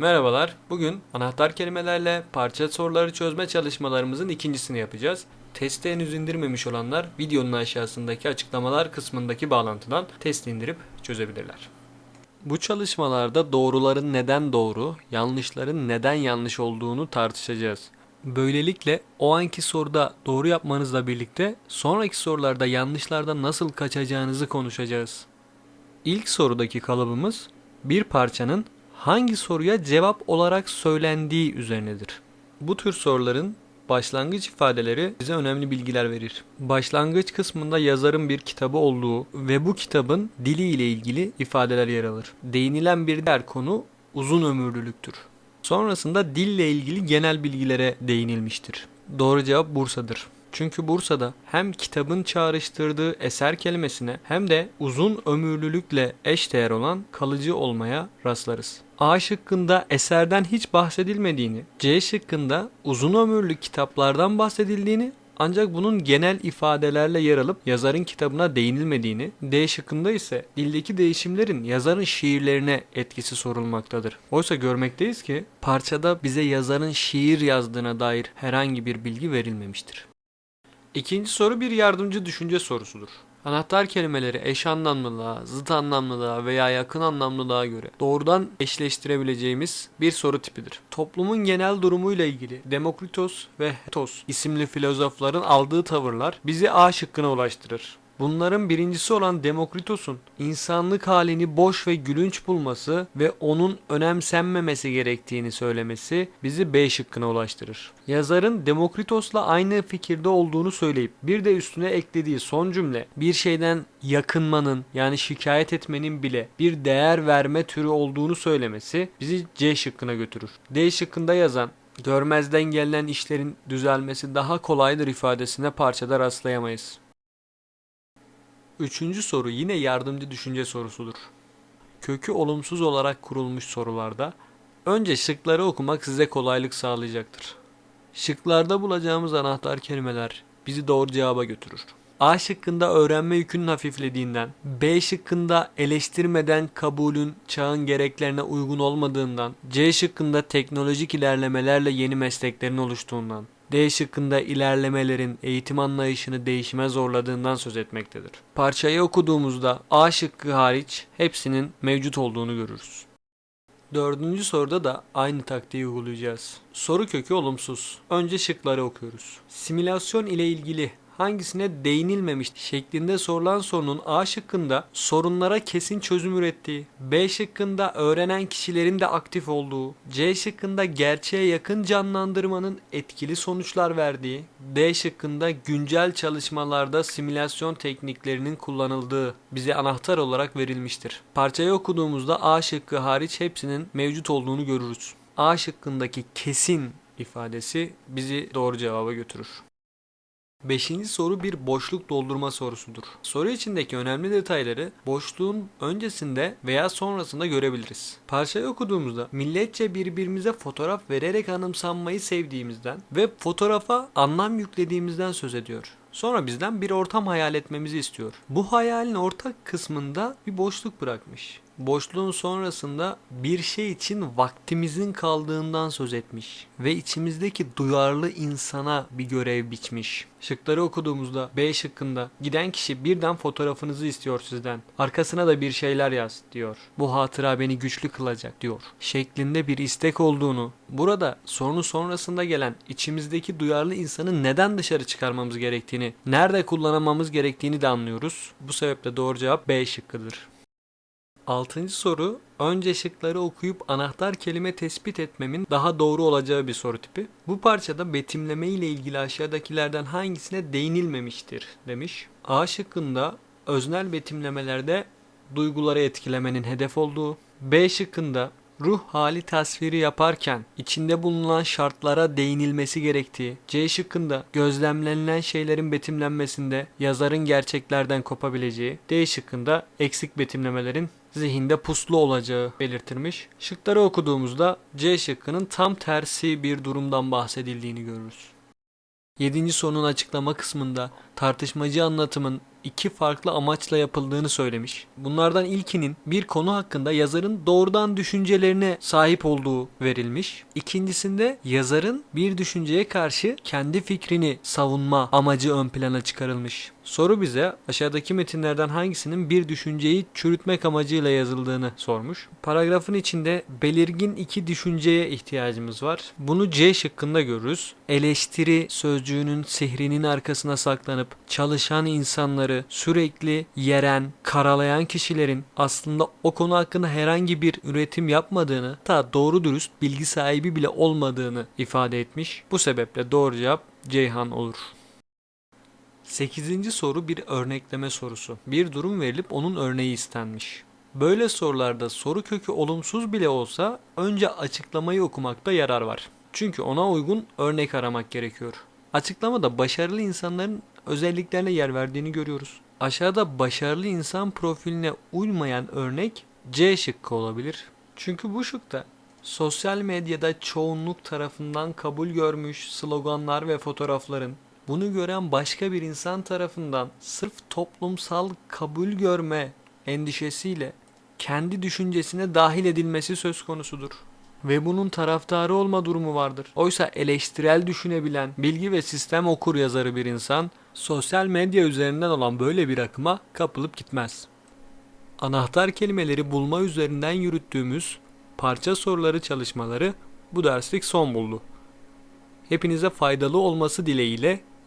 Merhabalar. Bugün anahtar kelimelerle parça soruları çözme çalışmalarımızın ikincisini yapacağız. Testi henüz indirmemiş olanlar videonun aşağısındaki açıklamalar kısmındaki bağlantıdan testi indirip çözebilirler. Bu çalışmalarda doğruların neden doğru, yanlışların neden yanlış olduğunu tartışacağız. Böylelikle o anki soruda doğru yapmanızla birlikte sonraki sorularda yanlışlardan nasıl kaçacağınızı konuşacağız. İlk sorudaki kalıbımız bir parçanın hangi soruya cevap olarak söylendiği üzerinedir. Bu tür soruların başlangıç ifadeleri bize önemli bilgiler verir. Başlangıç kısmında yazarın bir kitabı olduğu ve bu kitabın dili ile ilgili ifadeler yer alır. Değinilen bir diğer konu uzun ömürlülüktür. Sonrasında dille ilgili genel bilgilere değinilmiştir. Doğru cevap Bursa'dır. Çünkü Bursa'da hem kitabın çağrıştırdığı eser kelimesine hem de uzun ömürlülükle eşdeğer olan kalıcı olmaya rastlarız. A şıkkında eserden hiç bahsedilmediğini, C şıkkında uzun ömürlü kitaplardan bahsedildiğini ancak bunun genel ifadelerle yer alıp yazarın kitabına değinilmediğini, D şıkkında ise dildeki değişimlerin yazarın şiirlerine etkisi sorulmaktadır. Oysa görmekteyiz ki parçada bize yazarın şiir yazdığına dair herhangi bir bilgi verilmemiştir. İkinci soru bir yardımcı düşünce sorusudur. Anahtar kelimeleri eş anlamlılığa, zıt anlamlılığa veya yakın anlamlılığa göre doğrudan eşleştirebileceğimiz bir soru tipidir. Toplumun genel durumuyla ilgili Demokritos ve Hetos isimli filozofların aldığı tavırlar bizi A şıkkına ulaştırır. Bunların birincisi olan Demokritos'un insanlık halini boş ve gülünç bulması ve onun önemsenmemesi gerektiğini söylemesi bizi B şıkkına ulaştırır. Yazarın Demokritos'la aynı fikirde olduğunu söyleyip bir de üstüne eklediği son cümle bir şeyden yakınmanın yani şikayet etmenin bile bir değer verme türü olduğunu söylemesi bizi C şıkkına götürür. D şıkkında yazan görmezden gelen işlerin düzelmesi daha kolaydır ifadesine parçada rastlayamayız. Üçüncü soru yine yardımcı düşünce sorusudur. Kökü olumsuz olarak kurulmuş sorularda önce şıkları okumak size kolaylık sağlayacaktır. Şıklarda bulacağımız anahtar kelimeler bizi doğru cevaba götürür. A şıkkında öğrenme yükünün hafiflediğinden, B şıkkında eleştirmeden kabulün çağın gereklerine uygun olmadığından, C şıkkında teknolojik ilerlemelerle yeni mesleklerin oluştuğundan, D şıkkında ilerlemelerin eğitim anlayışını değişime zorladığından söz etmektedir. Parçayı okuduğumuzda A şıkkı hariç hepsinin mevcut olduğunu görürüz. Dördüncü soruda da aynı taktiği uygulayacağız. Soru kökü olumsuz. Önce şıkları okuyoruz. Simülasyon ile ilgili hangisine değinilmemiş şeklinde sorulan sorunun A şıkkında sorunlara kesin çözüm ürettiği, B şıkkında öğrenen kişilerin de aktif olduğu, C şıkkında gerçeğe yakın canlandırmanın etkili sonuçlar verdiği, D şıkkında güncel çalışmalarda simülasyon tekniklerinin kullanıldığı bize anahtar olarak verilmiştir. Parçayı okuduğumuzda A şıkkı hariç hepsinin mevcut olduğunu görürüz. A şıkkındaki kesin ifadesi bizi doğru cevaba götürür. Beşinci soru bir boşluk doldurma sorusudur. Soru içindeki önemli detayları boşluğun öncesinde veya sonrasında görebiliriz. Parçayı okuduğumuzda milletçe birbirimize fotoğraf vererek anımsanmayı sevdiğimizden ve fotoğrafa anlam yüklediğimizden söz ediyor. Sonra bizden bir ortam hayal etmemizi istiyor. Bu hayalin ortak kısmında bir boşluk bırakmış. Boşluğun sonrasında bir şey için vaktimizin kaldığından söz etmiş ve içimizdeki duyarlı insana bir görev biçmiş. Şıkları okuduğumuzda B şıkkında giden kişi birden fotoğrafınızı istiyor sizden. Arkasına da bir şeyler yaz diyor. Bu hatıra beni güçlü kılacak diyor. Şeklinde bir istek olduğunu, burada sorunu sonrasında gelen içimizdeki duyarlı insanı neden dışarı çıkarmamız gerektiğini, nerede kullanmamız gerektiğini de anlıyoruz. Bu sebeple doğru cevap B şıkkıdır. Altıncı soru önce şıkları okuyup anahtar kelime tespit etmemin daha doğru olacağı bir soru tipi. Bu parçada betimleme ile ilgili aşağıdakilerden hangisine değinilmemiştir demiş. A şıkkında öznel betimlemelerde duyguları etkilemenin hedef olduğu, B şıkkında ruh hali tasviri yaparken içinde bulunan şartlara değinilmesi gerektiği, C şıkkında gözlemlenilen şeylerin betimlenmesinde yazarın gerçeklerden kopabileceği, D şıkkında eksik betimlemelerin zihinde puslu olacağı belirtilmiş. Şıkları okuduğumuzda C şıkkının tam tersi bir durumdan bahsedildiğini görürüz. 7. sorunun açıklama kısmında tartışmacı anlatımın iki farklı amaçla yapıldığını söylemiş. Bunlardan ilkinin bir konu hakkında yazarın doğrudan düşüncelerine sahip olduğu verilmiş. İkincisinde yazarın bir düşünceye karşı kendi fikrini savunma amacı ön plana çıkarılmış. Soru bize aşağıdaki metinlerden hangisinin bir düşünceyi çürütmek amacıyla yazıldığını sormuş. Paragrafın içinde belirgin iki düşünceye ihtiyacımız var. Bunu C şıkkında görürüz. Eleştiri sözcüğünün sihrinin arkasına saklanıp çalışan insanları sürekli yeren, karalayan kişilerin aslında o konu hakkında herhangi bir üretim yapmadığını, ta doğru dürüst bilgi sahibi bile olmadığını ifade etmiş. Bu sebeple doğru cevap Ceyhan olur. 8. soru bir örnekleme sorusu. Bir durum verilip onun örneği istenmiş. Böyle sorularda soru kökü olumsuz bile olsa önce açıklamayı okumakta yarar var. Çünkü ona uygun örnek aramak gerekiyor. Açıklamada başarılı insanların özelliklerine yer verdiğini görüyoruz. Aşağıda başarılı insan profiline uymayan örnek C şıkkı olabilir. Çünkü bu şıkta sosyal medyada çoğunluk tarafından kabul görmüş sloganlar ve fotoğrafların bunu gören başka bir insan tarafından sırf toplumsal kabul görme endişesiyle kendi düşüncesine dahil edilmesi söz konusudur. Ve bunun taraftarı olma durumu vardır. Oysa eleştirel düşünebilen, bilgi ve sistem okur yazarı bir insan, sosyal medya üzerinden olan böyle bir akıma kapılıp gitmez. Anahtar kelimeleri bulma üzerinden yürüttüğümüz parça soruları çalışmaları bu derslik son buldu. Hepinize faydalı olması dileğiyle